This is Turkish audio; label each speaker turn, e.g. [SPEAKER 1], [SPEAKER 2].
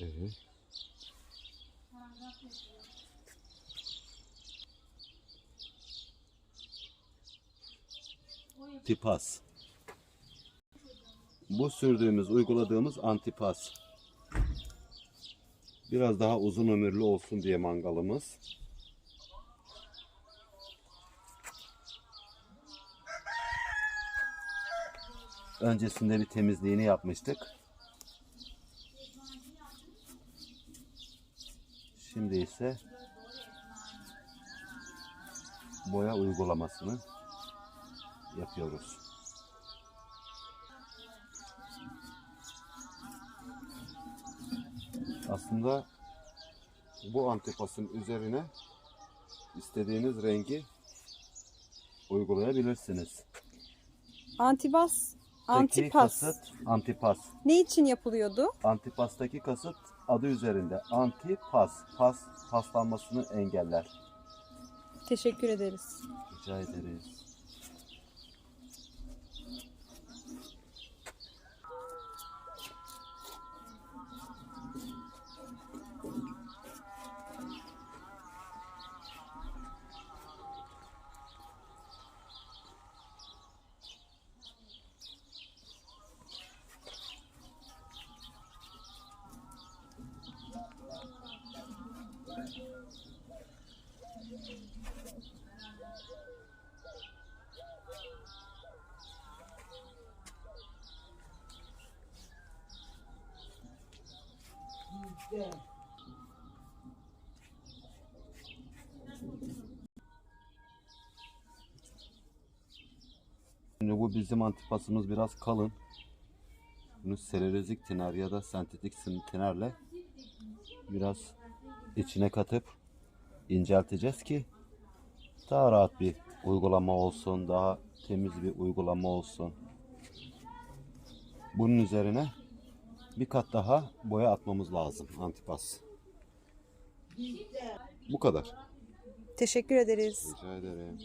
[SPEAKER 1] Evet. Tipas. Bu sürdüğümüz, uyguladığımız antipas. Biraz daha uzun ömürlü olsun diye mangalımız. Öncesinde bir temizliğini yapmıştık. Şimdi ise boya uygulamasını yapıyoruz. Aslında bu antipasın üzerine istediğiniz rengi uygulayabilirsiniz.
[SPEAKER 2] Antibas,
[SPEAKER 1] Peki
[SPEAKER 2] antipas.
[SPEAKER 1] kasıt antipas.
[SPEAKER 2] Ne için yapılıyordu?
[SPEAKER 1] Antipastaki kasıt adı üzerinde. Antipas. Pas paslanmasını engeller.
[SPEAKER 2] Teşekkür ederiz.
[SPEAKER 1] Rica ederiz. Şimdi bu bizim antipasımız biraz kalın. Bunu selülozik tiner ya da sentetik tinerle biraz içine katıp incelteceğiz ki daha rahat bir uygulama olsun, daha temiz bir uygulama olsun. Bunun üzerine bir kat daha boya atmamız lazım antipas. Bu kadar.
[SPEAKER 2] Teşekkür ederiz.
[SPEAKER 1] Rica ederim.